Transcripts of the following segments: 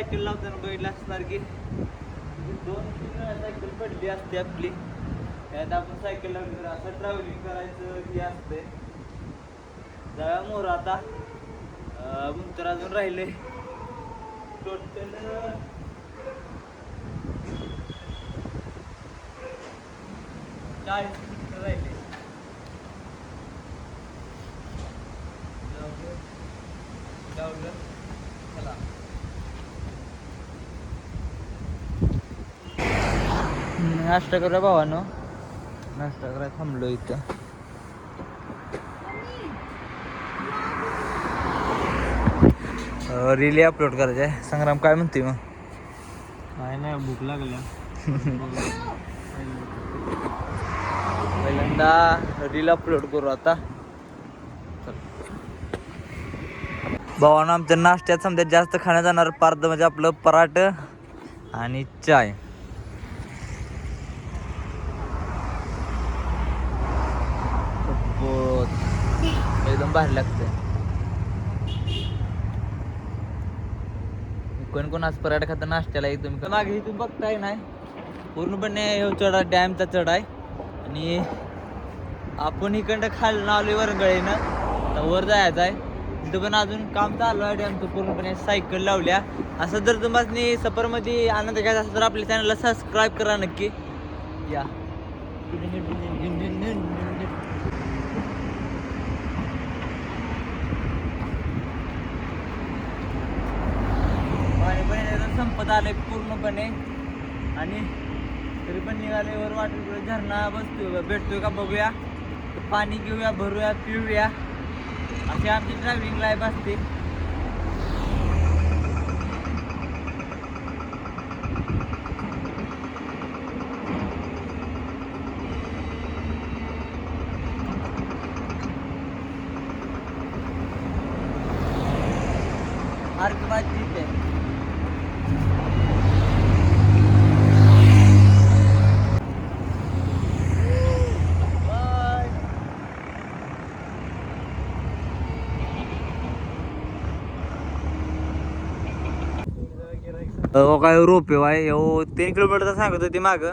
Cycle लावताना बघितलं असणार की दोन तीन वेळा सायकल पडली असते आपली. त्यात आपण सायकल लावली तर असं ट्रॅव्हलिंग करायचं हे असते जाव्या मोर आता. मुंतर अजून राहिले टोटल चाळीस किलोमीटर राहिले जाऊया. जाऊया. चला नाश्ता करूया भावानो. नाश्ता करायला थांबलो इथं. रिली अपलोड करायचं आहे. संग्राम काय म्हणते मग? काय नाही भूक लागल्या. पहिल्यांदा रील अपलोड करू आता. भावानं आमच्या नाश्त्यात समजा जास्त खाण्यात जाणार पदार्थ म्हणजे आपलं पराठ आणि चाय. एकदम भारी लागतं कोण कोण आज पराठा खाता नाश्त्याला एकदम मागे इथून बघताय नाही पूर्णपणे चढा डॅमचा चढ आहे. आणि आपण इकडं खाली आलोय वरंगळीनं. आता वर जायचं आहे. तिथं पण अजून काम चालू आहे डॅमचं. पूर्णपणे सायकल लावल्या. असं जर तुम्हाला सफरमध्ये आनंद घ्यायचा असेल तर आपल्या चॅनलला सबस्क्राईब करा नक्की. या पाणी पण एकदम पूर्णपणे. आणि तरी पण निघाले वर वाटत झरणा बसतो भेटतोय का बघूया. पाणी घेऊया भरूया पिऊया. अशी आमची ड्रायव्हिंग लाईफ असते. अर्क बातचीत आहे हो काय रोपे आहे हो तीन किलोमीटरचा सांगत होती माग.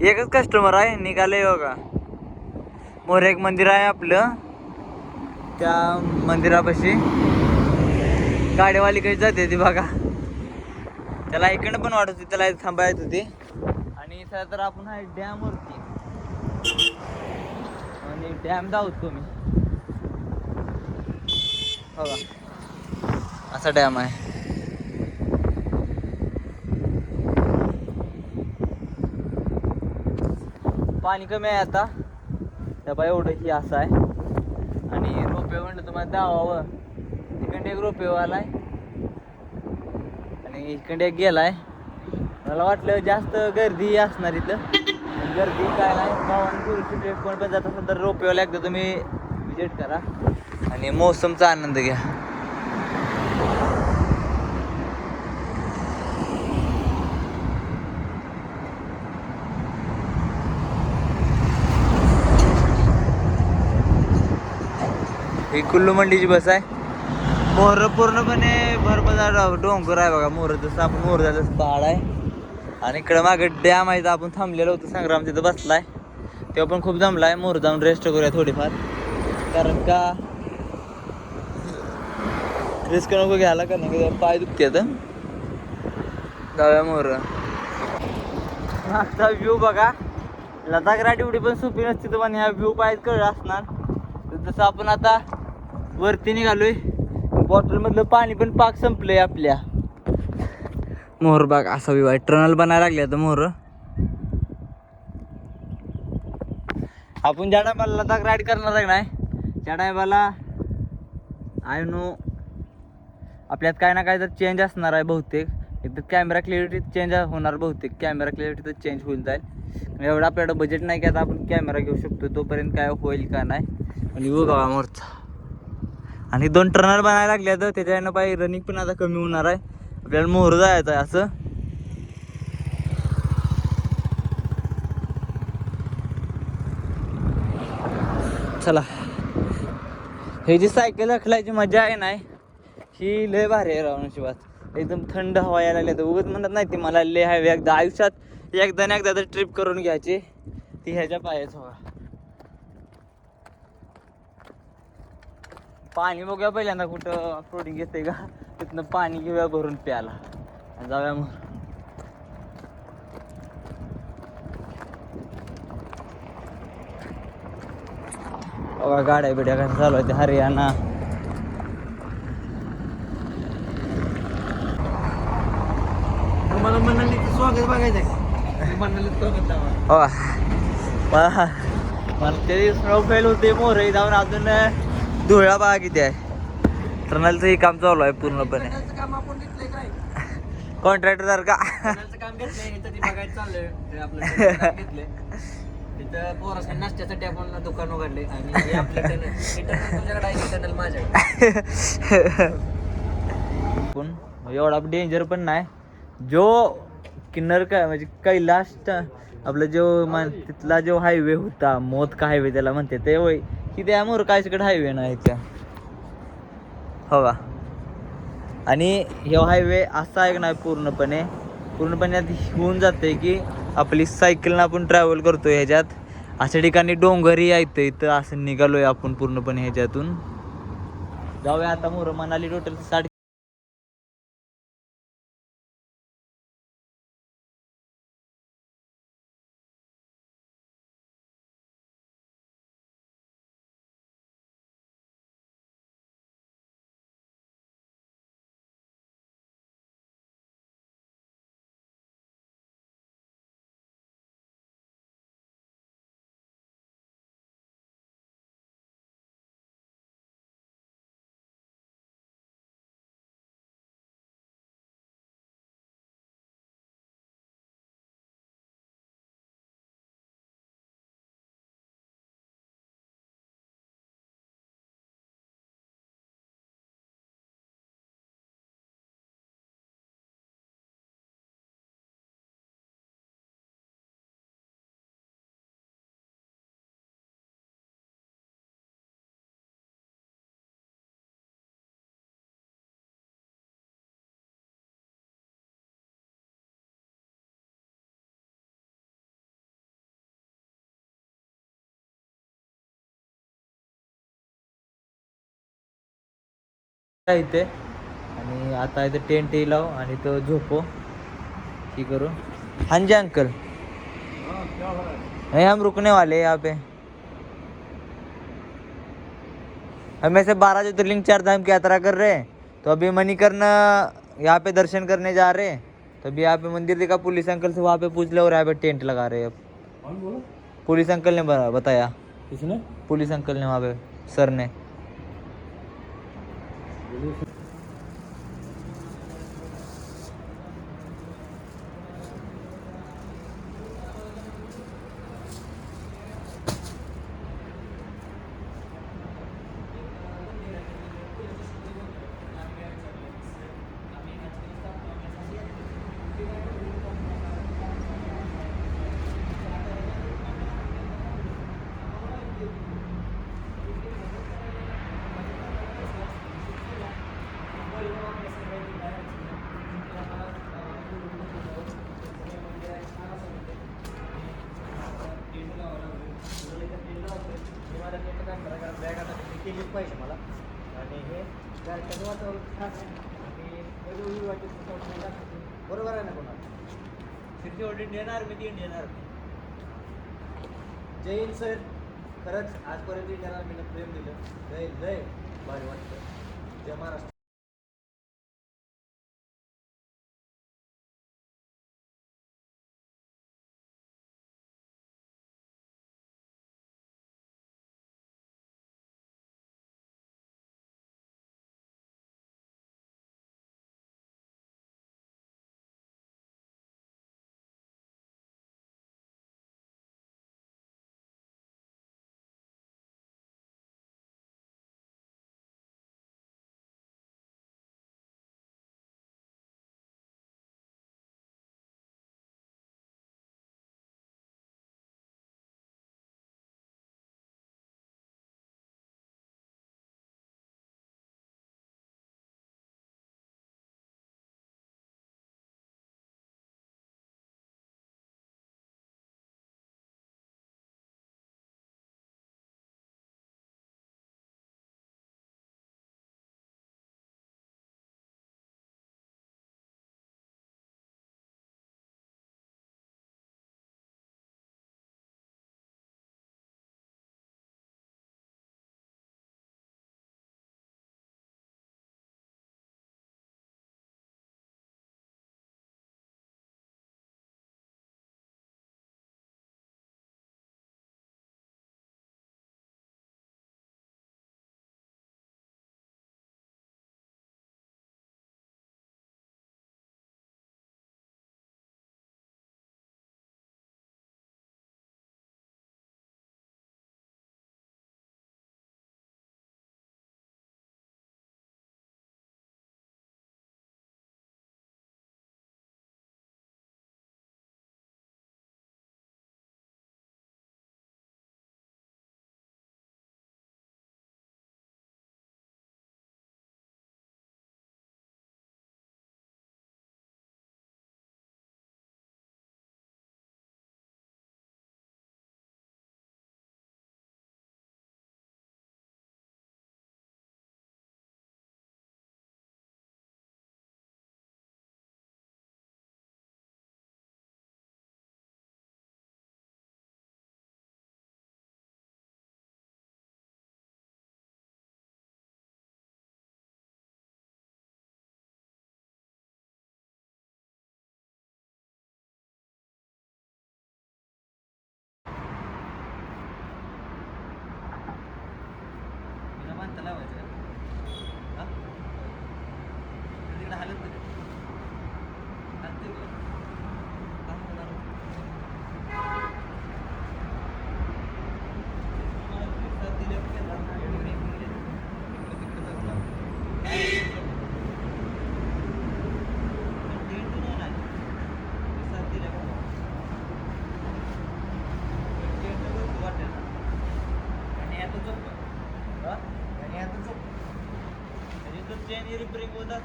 एकच कस्टमर आहे निघाले बघा. मोर एक मंदिर आहे आपलं. त्या मंदिरापाशी. गाडीवाली काही जाते ती बघा. त्याला इकडनं पण वाटत होती त्याला इथं होती. आणि इथं तर आपण आहे डॅम वरती. आणि डॅम धावतो मी. बघा. असा डॅम आहे. पाणी कमी आहे आता. त्या बाय एवढं ही असं आहे. आणि रोपे म्हणलं तुम्हाला दावावं तिकडे एक रोपे आलाय. आणि इकडे एक गेलाय. मला वाटलं जास्त गर्दी असणार इथं. गर्दी काय नाही. भावाने टुरिस्ट कोण पण जात असेल तर रोपेवाला एकदा तुम्ही विजिट करा. आणि मोसमचा आनंद घ्या. ही कुल्लू मंडीची बस आहे. मोर पूर्णपणे भरपदार डोंगर आहे बघा. मोर जसं आपण मोहर झालं पहाड आहे. आणि इकडं मागे डॅम आहे. आपण थांबलेलो होतो. संग्राम तिथं बसलाय. तेव्हा पण खूप जमलाय. मोर जाऊन रेस्ट करूया थोडीफार. कारण का? रिस्क नको घ्यायला. कारण की पाय दुखते जाऊया मोर मागचा व्ह्यू बघा. लदाख राटिवडी पण सोपी नसते तर पण ह्या व्ह्यू पाहिजे कळलं असणार. तर जसं आपण आता वरती निघालोय. बॉटलमधलं पाणी पण पाक संपलंय आपल्या. मोहर बाग असा विवाह टनल बनायला लागले आता मोहर आपण ज्या टायमाला लदाख राईड करणार आहे नाही? त्या टायमाला आय नो आपल्यात काय ना काय तर चेंज असणार आहे बहुतेक. एकतर कॅमेरा क्लिअरिटी चेंज होणार बहुतेक. कॅमेरा क्लिअरिटी तर चेंज होऊन जाईल. एवढं आपल्याकडं बजेट नाही की आता आपण कॅमेरा घेऊ शकतो. तोपर्यंत काय होईल का नाही. आणि बघा मोरचा. आणि दोन टर्नर बनायला लागले तर त्याच्यानं पाय रनिंग पण आता कमी होणार आहे. आपल्याला मोहर जायचं आहे असं. चला. हे जी सायकल अखलायची मजा आहे नाही ही लय भारी आहे राव नशिबात. एकदम थंड हवा यायला लागली तर उगत म्हणत नाही ती मला लय हवी. एकदा आयुष्यात एकदा ना एकदा तर ट्रिप करून घ्यायची. ती ह्याच्या पायाच हवा. पाणी बघूया पहिल्यांदा कुठं प्रोटीन घेते का. तिथनं पाणी घेऊया भरून प्यायला. जाऊया मग. बघा गाड्या बिड्या कसं चालू आहे ते हरियाणा. तुम्हाला मनालीचं स्वागत बघायचं आहे मनालीचं स्वागत मला ते स्नो फेल होते मोरे जाऊन अजून. धुळा बघा किती आहे. टर्नलचं काम चालू आहे पूर्णपणे. कॉन्ट्रॅक्टर टनलचं काम घेतलंय तिथं पोरासाठी नाश्त्यासाठी आपण दुकान उघडले आणि हे आपलं टनल. हे टनल तुझ्याकडे आहे हे टनल माझ्याकडे? पण एवढा डेंजर पण नाही. जो किन्नर काय म्हणजे कैलास ट- आपला जो मान तिथला जो हायवे होता मोत का हायवे त्याला म्हणते ते वय की त्या मोरकायकडे हायवे नाही त्या हो का? आणि ह्यो हायवे असा आहे नाही पूर्णपणे? पूर्णपणे होऊन जाते की आपली सायकलनं आपण ट्रॅव्हल करतो ह्याच्यात. अशा ठिकाणी डोंगरही येतं इथं. असं निघालोय आपण पूर्णपणे ह्याच्यातून. जाऊया आता मोर मनाली टोटल साठ. इथे. आणि आता इथे टेंट ही लाव आणि तो झोपो. ही करो? हाँ जी अंकल. नहीं हम रुकने वाले हैं यहाँ पे. हम ऐसे बारह ज्योतिर्लिंग चार धाम की यात्रा कर रहे हैं. तो अभी मणिकर्ण यहाँ पे दर्शन करने जा रहे हैं. तो अभी यहाँ पे मंदिर देखा पुलिस अंकल से वहाँ पे पूछ ले और यहाँ पे टेंट लगा रहे हैं अब. पुलिस अंकल ने बताया. किसने? पुलिस अंकल ने वहाँ पे सर ने. Thank you. पाहिजे मला. आणि हे गारठ्याचं वातावरण छान आहे. आणि वेगवेगळी वाटेल बरोबर आहे ना कोणाला? ऑल इंडियन आर्मी ती इंडियन आर्मी. जय हिंद सर. खरंच आजपर्यंत इंडियन आर्मीनं प्रेम दिलं. जय जय भारी वाटतं जय महाराष्ट्र.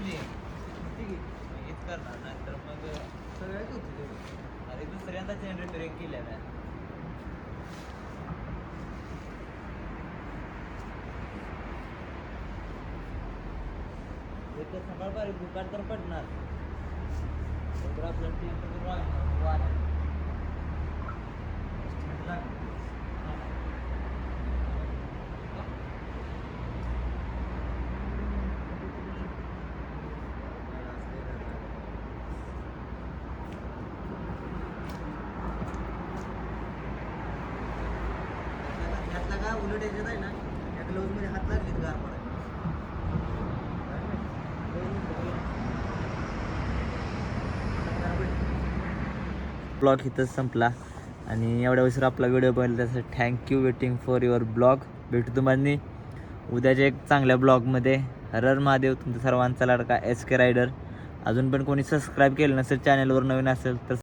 लूज ठीक आहे. हेच करणार. नाहीतर मग सगळ्याच होती अरे दुसऱ्यांदा जनरेटर एक केल्या नाही तर सकाळ बारीक दुकान तर पडणार. तर आपल्याला टेम्परेचर वाढणार वाढणार त्यातला का उलट याच्यात आहे ना या ग्लोव्हमध्ये हात लागले गार ब्लॉग इथंच संपला. आणि एवढ्या वेळेस आपला व्हिडिओ पाहिला त्यासाठी thank you waiting for your blog भेटू तुम्हाला उद्याच्या एक चांगल्या ब्लॉगमध्ये हरर महादेव तुमचा सर्वांचा लाडका एस के रायडर अजून पण कोणी सबस्क्राईब केलं नसेल चॅनलवर नवीन असेल तर